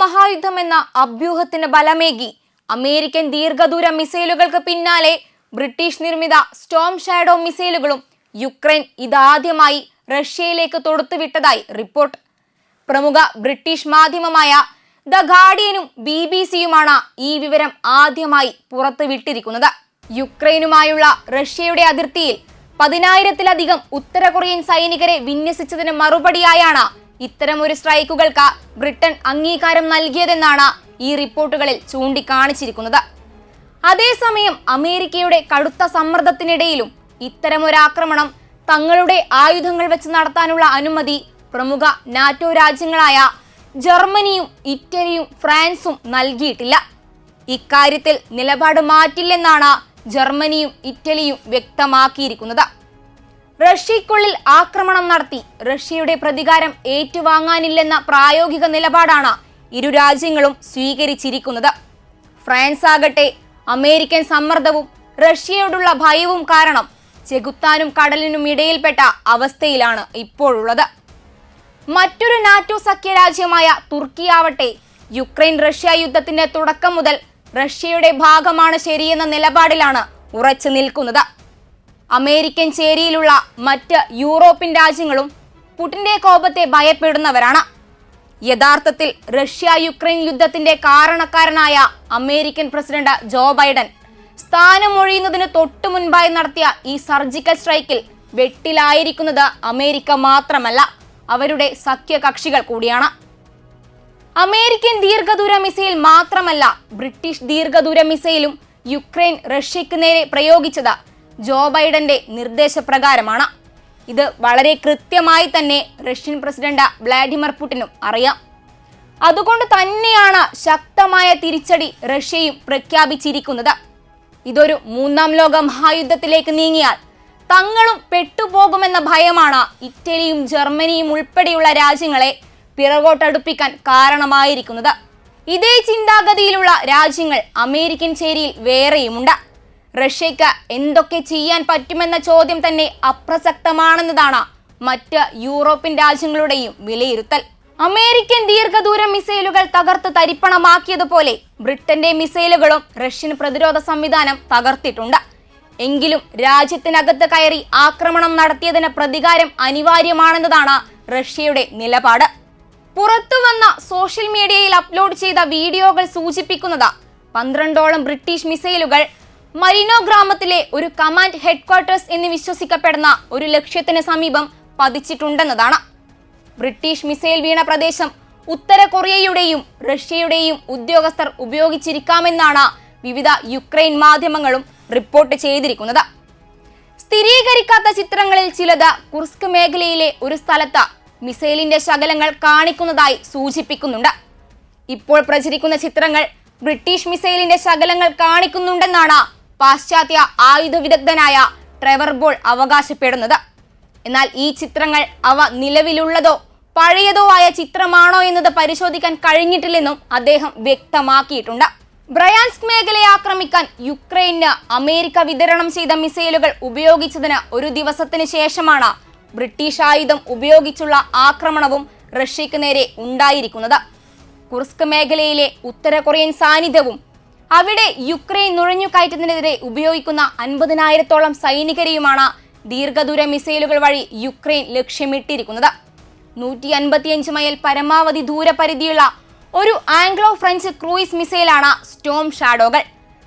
മഹായുദ്ധം എന്ന അഭ്യൂഹത്തിന് ബലമേകി. അമേരിക്കൻ ദീർഘദൂര മിസൈലുകൾക്ക് പിന്നാലെ ബ്രിട്ടീഷ് നിർമ്മിത സ്റ്റോം ഷാഡോ മിസൈലുകളും യുക്രൈൻ ഇതാദ്യമായി റഷ്യയിലേക്ക് തൊടുത്തുവിട്ടതായി റിപ്പോർട്ട്. പ്രമുഖ ബ്രിട്ടീഷ് മാധ്യമമായ ദ ഗാർഡിയനും ബി ബി സിയുമാണ് ഈ വിവരം ആദ്യമായി പുറത്തുവിട്ടിരിക്കുന്നത്. യുക്രൈനുമായുള്ള റഷ്യയുടെ അതിർത്തിയിൽ പതിനായിരത്തിലധികം ഉത്തര കൊറിയൻ സൈനികരെ വിന്യസിച്ചതിന് മറുപടിയായാണ് ഇത്തരമൊരു സ്ട്രൈക്കുകൾക്ക് ബ്രിട്ടൻ അംഗീകാരം നൽകിയതെന്നാണ് ഈ റിപ്പോർട്ടുകളിൽ ചൂണ്ടിക്കാണിച്ചിരിക്കുന്നത്. അതേസമയം അമേരിക്കയുടെ കടുത്ത സമ്മർദ്ദത്തിനിടയിലും ഇത്തരമൊരാക്രമണം തങ്ങളുടെ ആയുധങ്ങൾ വെച്ച് നടത്താനുള്ള അനുമതി പ്രമുഖ നാറ്റോ രാജ്യങ്ങളായ ജർമ്മനിയും ഇറ്റലിയും ഫ്രാൻസും നൽകിയിട്ടില്ല. ഇക്കാര്യത്തിൽ നിലപാട് മാറ്റില്ലെന്നാണ് ജർമ്മനിയും ഇറ്റലിയും വ്യക്തമാക്കിയിരിക്കുന്നത്. റഷ്യയ്ക്കുള്ളിൽ ആക്രമണം നടത്തി. റഷ്യയുടെ പ്രതികാരം ഏറ്റുവാങ്ങാനില്ലെന്ന പ്രായോഗിക നിലപാടാണ് ഇരു രാജ്യങ്ങളും സ്വീകരിച്ചിരിക്കുന്നത്. ഫ്രാൻസ് ആകട്ടെ അമേരിക്കൻ സമ്മർദ്ദവും റഷ്യയോടുള്ള ഭയവും കാരണം ചെകുത്താനും കടലിനും ഇടയിൽപ്പെട്ട അവസ്ഥയിലാണ് ഇപ്പോഴുള്ളത്. മറ്റൊരു നാറ്റോ സഖ്യരാജ്യമായ തുർക്കിയാവട്ടെ യുക്രൈൻ റഷ്യ യുദ്ധത്തിന്റെ തുടക്കം മുതൽ റഷ്യയുടെ ഭാഗമാണ് ശരിയെന്ന നിലപാടിലാണ് ഉറച്ചു നിൽക്കുന്നത്. അമേരിക്കൻ ചേരിയിലുള്ള മറ്റ് യൂറോപ്യൻ രാജ്യങ്ങളും പുടിന്റെ കോപത്തെ ഭയപ്പെടുന്നവരാണ്. യഥാർത്ഥത്തിൽ റഷ്യ യുക്രൈൻ യുദ്ധത്തിന്റെ കാരണക്കാരനായ അമേരിക്കൻ പ്രസിഡന്റ് ജോ ബൈഡൻ സ്ഥാനമൊഴിയുന്നതിന് തൊട്ടു മുൻപായി നടത്തിയ ഈ സർജിക്കൽ സ്ട്രൈക്കിൽ വെട്ടിലായിരിക്കുന്നത് അമേരിക്ക മാത്രമല്ല അവരുടെ സഖ്യകക്ഷികൾ കൂടിയാണ്. അമേരിക്കൻ ദീർഘദൂര മിസൈൽ മാത്രമല്ല ബ്രിട്ടീഷ് ദീർഘദൂര മിസൈലും യുക്രൈൻ റഷ്യക്ക് നേരെ പ്രയോഗിച്ചത് ജോ ബൈഡന്റെ നിർദ്ദേശപ്രകാരമാണ്. ഇത് വളരെ കൃത്യമായി തന്നെ റഷ്യൻ പ്രസിഡന്റ് വ്ളാഡിമിർ പുടിനും അറിയാം. അതുകൊണ്ട് തന്നെയാണ് ശക്തമായ തിരിച്ചടി റഷ്യയും പ്രഖ്യാപിച്ചിരിക്കുന്നത്. ഇതൊരു മൂന്നാം ലോക മഹായുദ്ധത്തിലേക്ക് നീങ്ങിയാൽ തങ്ങളും പെട്ടുപോകുമെന്ന ഭയമാണ് ഇറ്റലിയും ജർമ്മനിയും ഉൾപ്പെടെയുള്ള രാജ്യങ്ങളെ പിറകോട്ടടുപ്പിക്കാൻ കാരണമായിരിക്കുന്നത്. ഇതേ ചിന്താഗതിയിലുള്ള രാജ്യങ്ങൾ അമേരിക്കൻ ചേരിയിൽ വേറെയുമുണ്ട്. റഷ്യയ്ക്ക് എന്തൊക്കെ ചെയ്യാൻ പറ്റുമെന്ന ചോദ്യം തന്നെ അപ്രസക്തമാണെന്നതാണ് മറ്റ് യൂറോപ്യൻ രാജ്യങ്ങളുടെയും വിലയിരുത്തൽ. അമേരിക്കൻ ദീർഘദൂര മിസൈലുകൾ തകർത്ത് തരിപ്പണമാക്കിയതുപോലെ ബ്രിട്ടന്റെ മിസൈലുകളും റഷ്യൻ പ്രതിരോധ സംവിധാനം തകർത്തിട്ടുണ്ട്. എങ്കിലും രാജ്യത്തിനകത്ത് കയറി ആക്രമണം നടത്തിയതിന് പ്രതികാരം അനിവാര്യമാണെന്നതാണ് റഷ്യയുടെ നിലപാട്. പുറത്തു വന്ന സോഷ്യൽ മീഡിയയിൽ അപ്ലോഡ് ചെയ്ത വീഡിയോകൾ സൂചിപ്പിക്കുന്നത് പന്ത്രണ്ടോളം ബ്രിട്ടീഷ് മിസൈലുകൾ മരിനോ ഗ്രാമത്തിലെ ഒരു കമാൻഡ് ഹെഡ്ക്വാർട്ടേഴ്സ് എന്ന് വിശ്വസിക്കപ്പെടുന്ന ഒരു ലക്ഷ്യത്തിന് സമീപം പതിച്ചിട്ടുണ്ടെന്നതാണ്. ബ്രിട്ടീഷ് മിസൈൽ വീണ പ്രദേശം ഉത്തര കൊറിയയുടെയും റഷ്യയുടെയും ഉദ്യോഗസ്ഥർ ഉപയോഗിച്ചിരിക്കാമെന്നാണ് വിവിധ യുക്രൈൻ മാധ്യമങ്ങളും റിപ്പോർട്ട് ചെയ്തിരിക്കുന്നത്. സ്ഥിരീകരിക്കാത്ത ചിത്രങ്ങളിൽ ചിലത് കുർസ്ക് മേഖലയിലെ ഒരു സ്ഥലത്ത് മിസൈലിന്റെ ശകലങ്ങൾ കാണിക്കുന്നതായി സൂചിപ്പിക്കുന്നുണ്ട്. ഇപ്പോൾ പ്രചരിക്കുന്ന ചിത്രങ്ങൾ ബ്രിട്ടീഷ് മിസൈലിന്റെ ശകലങ്ങൾ കാണിക്കുന്നുണ്ടെന്നാണ് പാശ്ചാത്യ ആയുധ വിദഗ്ധനായ ട്രെവർ ബോൾ അവകാശപ്പെടുന്നത്. എന്നാൽ ഈ ചിത്രങ്ങൾ അവ നിലവിലുള്ളതോ പഴയതോ ആയ ചിത്രമാണോ എന്നത് പരിശോധിക്കാൻ കഴിഞ്ഞിട്ടില്ലെന്നും അദ്ദേഹം വ്യക്തമാക്കിയിട്ടുണ്ട്. ബ്രയാൻസ്ക് മേഖലയെ ആക്രമിക്കാൻ യുക്രൈന് അമേരിക്ക വിതരണം ചെയ്ത മിസൈലുകൾ ഉപയോഗിച്ചതിന് ഒരു ദിവസത്തിന് ശേഷമാണ് ബ്രിട്ടീഷ് ആയുധം ഉപയോഗിച്ചുള്ള ആക്രമണവും റഷ്യക്ക് നേരെ ഉണ്ടായിരിക്കുന്നത്. കുർസ്ക് മേഖലയിലെ ഉത്തര കൊറിയൻ സാന്നിധ്യവും അവിടെ യുക്രൈൻ നുഴഞ്ഞുകയറ്റത്തിനെതിരെ ഉപയോഗിക്കുന്ന അൻപതിനായിരത്തോളം സൈനികരെയുമാണ് ദീർഘദൂര മിസൈലുകൾ വഴി യുക്രൈൻ ലക്ഷ്യമിട്ടിരിക്കുന്നത്. നൂറ്റി അൻപത്തിയഞ്ച് മൈൽ പരമാവധി ദൂരപരിധിയുള്ള ഒരു ആംഗ്ലോ ഫ്രഞ്ച് ക്രൂയിസ് മിസൈലാണ് സ്റ്റോം ഷാഡോകൾ.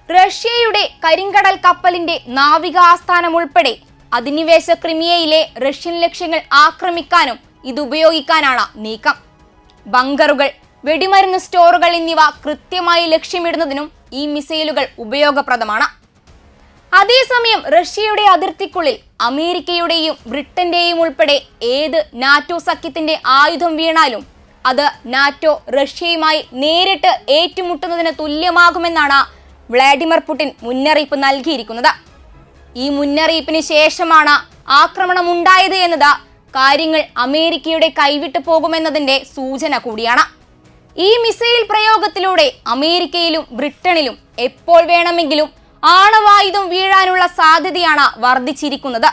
റഷ്യയുടെ കരിങ്കടൽ കപ്പലിന്റെ നാവിക ആസ്ഥാനം ഉൾപ്പെടെ അധിനിവേശ ക്രിമിയയിലെ റഷ്യൻ ലക്ഷ്യങ്ങൾ ആക്രമിക്കാനും ഇത് ഉപയോഗിക്കാനാണ് നീക്കം. ബങ്കറുകൾ വെടിമരുന്ന് സ്റ്റോറുകൾ എന്നിവ കൃത്യമായി ലക്ഷ്യമിടുന്നതിനും ഈ മിസൈലുകൾ ഉപയോഗപ്രദമാണ്. അതേസമയം റഷ്യയുടെ അതിർത്തിക്കുള്ളിൽ അമേരിക്കയുടെയും ബ്രിട്ടന്റെയും ഉൾപ്പെടെ ഏത് നാറ്റോ സഖ്യത്തിന്റെ ആയുധം വീണാലും അത് നാറ്റോ റഷ്യയുമായി നേരിട്ട് ഏറ്റുമുട്ടുന്നതിന് തുല്യമാകുമെന്നാണ് വ്ളാഡിമിർ പുടിൻ മുന്നറിയിപ്പ് നൽകിയിരിക്കുന്നത്. ഈ മുന്നറിയിപ്പിന് ശേഷമാണ് ആക്രമണം ഉണ്ടായത് എന്നത് കാര്യങ്ങൾ അമേരിക്കയുടെ കൈവിട്ടു പോകുമെന്നതിന്റെ സൂചന കൂടിയാണ്. ഈ മിസൈൽ പ്രയോഗത്തിലൂടെ അമേരിക്കയിലും ബ്രിട്ടനിലും എപ്പോൾ വേണമെങ്കിലും ആണവായുധം വീഴാനുള്ള സാധ്യതയാണ് വർദ്ധിച്ചിരിക്കുന്നത്.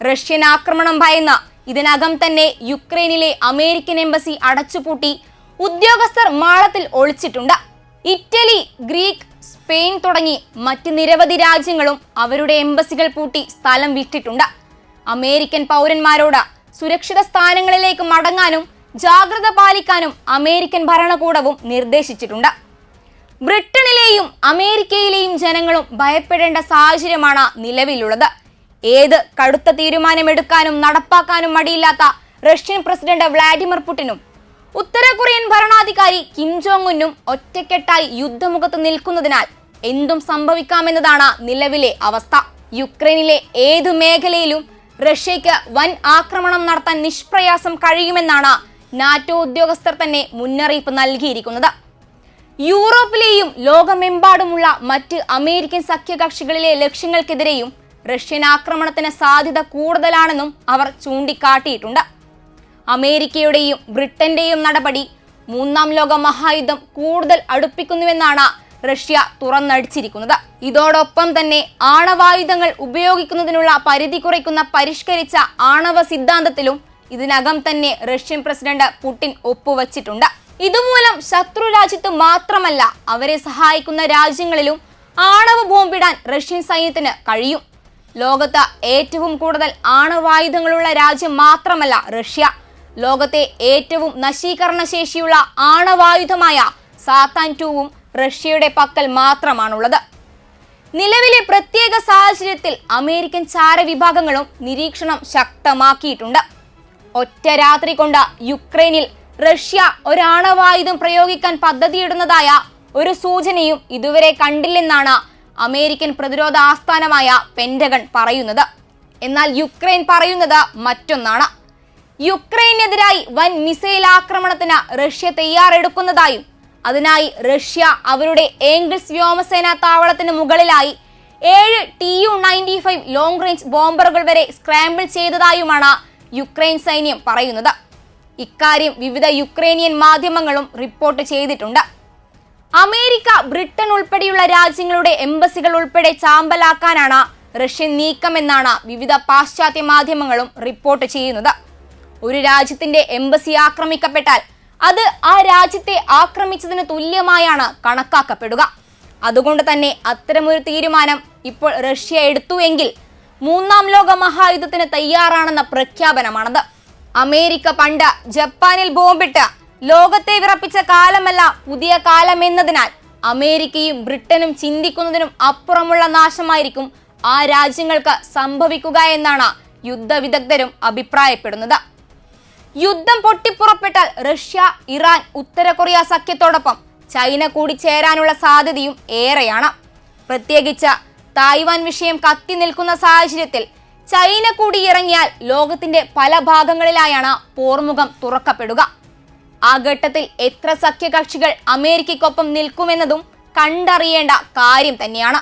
റഷ്യൻ ആക്രമണം ഭയന്ന് ഇതിനകം തന്നെ യുക്രൈനിലെ അമേരിക്കൻ എംബസി അടച്ചുപൂട്ടി ഉദ്യോഗസ്ഥർ മാളത്തിൽ ഒളിച്ചിട്ടുണ്ട്. ഇറ്റലി ഗ്രീക്ക് സ്പെയിൻ തുടങ്ങി മറ്റ് നിരവധി രാജ്യങ്ങളും അവരുടെ എംബസികൾ പൂട്ടി സ്ഥലം വിട്ടിട്ടുണ്ട് അമേരിക്കൻ പൗരന്മാരോട് സുരക്ഷിത സ്ഥാനങ്ങളിലേക്ക് മടങ്ങാനും ജാഗ്രത പാലിക്കാനും അമേരിക്കൻ ഭരണകൂടവും നിർദ്ദേശിച്ചിട്ടുണ്ട്. ബ്രിട്ടനിലെയും അമേരിക്കയിലെയും ജനങ്ങളും ഭയപ്പെടേണ്ട സാഹചര്യമാണ് നിലവിലുള്ളത്. ഏത് കടുത്ത തീരുമാനമെടുക്കാനും നടപ്പാക്കാനും മടിയില്ലാത്ത റഷ്യൻ പ്രസിഡന്റ് വ്ളാഡിമിർ പുടിനും ഉത്തര കൊറിയൻ ഭരണാധികാരി കിം ജോങ് ഉന്നും ഒറ്റക്കെട്ടായി യുദ്ധമുഖത്ത് നിൽക്കുന്നതിനാൽ എന്തും സംഭവിക്കാമെന്നതാണ് നിലവിലെ അവസ്ഥ. യുക്രൈനിലെ ഏതു മേഖലയിലും റഷ്യയ്ക്ക് വൻ ആക്രമണം നടത്താൻ നിഷ്പ്രയാസം കഴിയുമെന്നാണ് നാറ്റോ ഉദ്യോഗസ്ഥർ തന്നെ മുന്നറിയിപ്പ് നൽകിയിരിക്കുന്നത്. യൂറോപ്പിലെയും ലോകമെമ്പാടുമുള്ള മറ്റ് അമേരിക്കൻ സഖ്യകക്ഷികളിലെ ലക്ഷ്യങ്ങൾക്കെതിരെയും റഷ്യൻ ആക്രമണത്തിന് സാധ്യത കൂടുതലാണെന്നും അവർ ചൂണ്ടിക്കാട്ടിയിട്ടുണ്ട്. അമേരിക്കയുടെയും ബ്രിട്ടന്റെയും നടപടി മൂന്നാം ലോക മഹായുദ്ധം കൂടുതൽ അടുപ്പിക്കുന്നുവെന്നാണ് റഷ്യ തുറന്നടിച്ചിരിക്കുന്നത്. ഇതോടൊപ്പം തന്നെ ആണവായുധങ്ങൾ ഉപയോഗിക്കുന്നതിനുള്ള പരിധി കുറയ്ക്കുന്ന പരിഷ്കരിച്ച ആണവ സിദ്ധാന്തത്തിലും ഇതിനകം തന്നെ റഷ്യൻ പ്രസിഡന്റ് പുടിൻ ഒപ്പുവച്ചിട്ടുണ്ട്. ഇതുമൂലം ശത്രു രാജ്യത്ത് മാത്രമല്ല അവരെ സഹായിക്കുന്ന രാജ്യങ്ങളിലും ആണവ ബോംബിടാൻ റഷ്യൻ സൈന്യത്തിന് കഴിയും. ലോകത്ത് ഏറ്റവും കൂടുതൽ ആണവായുധങ്ങളുള്ള രാജ്യം മാത്രമല്ല റഷ്യ. ലോകത്തെ ഏറ്റവും നശീകരണ ശേഷിയുള്ള ആണവായുധമായ സാത്താൻ ടൂവും റഷ്യയുടെ പക്കൽ മാത്രമാണുള്ളത്. നിലവിലെ പ്രത്യേക സാഹചര്യത്തിൽ അമേരിക്കൻ ചാരവിഭാഗങ്ങളും നിരീക്ഷണം ശക്തമാക്കിയിട്ടുണ്ട്. ഒറ്റ രാത്രി കൊണ്ട് യുക്രൈനിൽ റഷ്യ ഒരാണവായുധം പ്രയോഗിക്കാൻ പദ്ധതിയിടുന്നതായ ഒരു സൂചനയും ഇതുവരെ കണ്ടില്ലെന്നാണ് അമേരിക്കൻ പ്രതിരോധ ആസ്ഥാനമായ പെന്റഗൺ പറയുന്നത്. എന്നാൽ യുക്രൈൻ പറയുന്നത് മറ്റൊന്നാണ്. യുക്രൈനെതിരായി വൻ മിസൈൽ ആക്രമണത്തിന് റഷ്യ തയ്യാറെടുക്കുന്നതായും അതിനായി റഷ്യ അവരുടെ ഏംഗിൾസ് വ്യോമസേനാ താവളത്തിന് മുകളിലായി ഏഴ് T U ninety five long range ബോംബറുകൾ വരെ സ്ക്രാമ്പിൾ ചെയ്തതായുമാണ് യുക്രൈൻ സൈന്യം പറയുന്നത്. ഇക്കാര്യം വിവിധ യുക്രൈനിയൻ മാധ്യമങ്ങളും റിപ്പോർട്ട് ചെയ്തിട്ടുണ്ട്. അമേരിക്ക ബ്രിട്ടൻ ഉൾപ്പെടെയുള്ള രാജ്യങ്ങളുടെ എംബസികൾ ഉൾപ്പെടെ ചാമ്പലാക്കാനാണ് റഷ്യൻ നീക്കമെന്നാണ് വിവിധ പാശ്ചാത്യ മാധ്യമങ്ങളും റിപ്പോർട്ട് ചെയ്യുന്നത്. ഒരു രാജ്യത്തിന്റെ എംബസി ആക്രമിക്കപ്പെട്ടാൽ അത് ആ രാജ്യത്തെ ആക്രമിച്ചതിന് തുല്യമായാണ് കണക്കാക്കപ്പെടുക. അതുകൊണ്ട് തന്നെ അത്തരമൊരു തീരുമാനം ഇപ്പോൾ റഷ്യ എടുത്തുവെങ്കിൽ മൂന്നാം ലോക മഹായുദ്ധത്തിന് തയ്യാറാണെന്ന പ്രഖ്യാപനമാണത്. അമേരിക്ക പണ്ട് ജപ്പാനിൽ ബോംബിട്ട് ലോകത്തെ വിറപ്പിച്ച കാലമല്ല പുതിയ കാലം എന്നതിനാൽ അമേരിക്കയും ബ്രിട്ടനും ചിന്തിക്കുന്നതിനും അപ്പുറമുള്ള നാശമായിരിക്കും ആ രാജ്യങ്ങൾക്ക് സംഭവിക്കുക എന്നാണ് യുദ്ധവിദഗ്ധരും അഭിപ്രായപ്പെടുന്നത്. യുദ്ധം പൊട്ടിപ്പുറപ്പെട്ടാൽ റഷ്യ ഇറാൻ ഉത്തര കൊറിയ സഖ്യത്തോടൊപ്പം ചൈന കൂടി ചേരാനുള്ള സാധ്യതയും ഏറെയാണ്. പ്രത്യേകിച്ച് തായ്വാൻ വിഷയം കത്തി നിൽക്കുന്ന സാഹചര്യത്തിൽ ചൈന കൂടി ഇറങ്ങിയാൽ ലോകത്തിന്റെ പല ഭാഗങ്ങളിലായാണ് പോർമുഖം തുറക്കപ്പെടുക. ആ ഘട്ടത്തിൽ എത്ര സഖ്യകക്ഷികൾ അമേരിക്കയ്ക്കൊപ്പം നിൽക്കുമെന്നതും കണ്ടറിയേണ്ട കാര്യം തന്നെയാണ്.